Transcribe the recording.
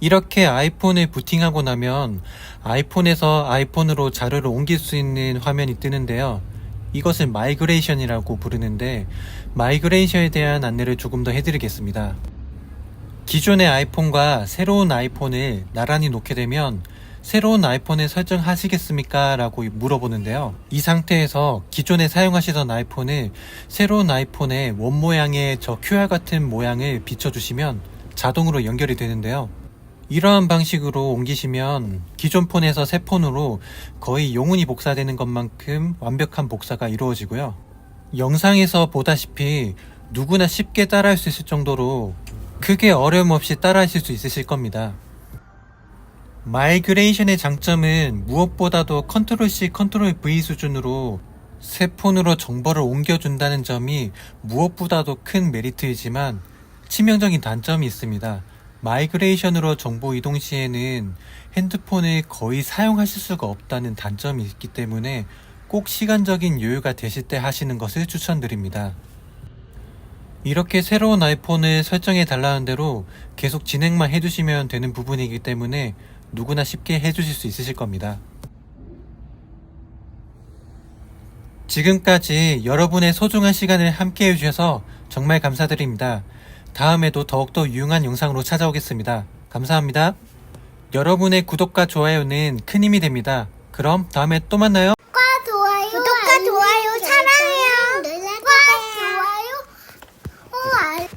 이렇게 아이폰을 부팅하고 나면 아이폰에서 아이폰으로 자료를 옮길 수 있는 화면이 뜨는데요. 이것을 마이그레이션이라고 부르는데 마이그레이션에 대한 안내를 조금 더 해드리겠습니다. 기존의 아이폰과 새로운 아이폰을 나란히 놓게 되면 새로운 아이폰을 설정하시겠습니까? 라고 물어보는데요. 이 상태에서 기존에 사용하시던 아이폰을 새로운 아이폰의 원 모양의 저 QR 같은 모양을 비춰주시면 자동으로 연결이 되는데요. 이러한 방식으로 옮기시면 기존 폰에서 새 폰으로 거의 영원히 복사되는 것만큼 완벽한 복사가 이루어지고요. 영상에서 보다시피 누구나 쉽게 따라할 수 있을 정도로 크게 어려움 없이 따라하실 수 있으실 겁니다. 마이그레이션의 장점은 무엇보다도 컨트롤 C, 컨트롤 V 수준으로 새 폰으로 정보를 옮겨준다는 점이 무엇보다도 큰 메리트이지만 치명적인 단점이 있습니다. 마이그레이션으로 정보 이동 시에는 핸드폰을 거의 사용하실 수가 없다는 단점이 있기 때문에 꼭 시간적인 여유가 되실 때 하시는 것을 추천드립니다. 이렇게 새로운 아이폰을 설정해 달라는 대로 계속 진행만 해주시면 되는 부분이기 때문에 누구나 쉽게 해주실 수 있으실 겁니다. 지금까지 여러분의 소중한 시간을 함께 해주셔서 정말 감사드립니다. 다음에도 더욱더 유용한 영상으로 찾아오겠습니다. 감사합니다. 여러분의 구독과 좋아요는 큰 힘이 됩니다. 그럼 다음에 또 만나요. 구독과 좋아요 사랑.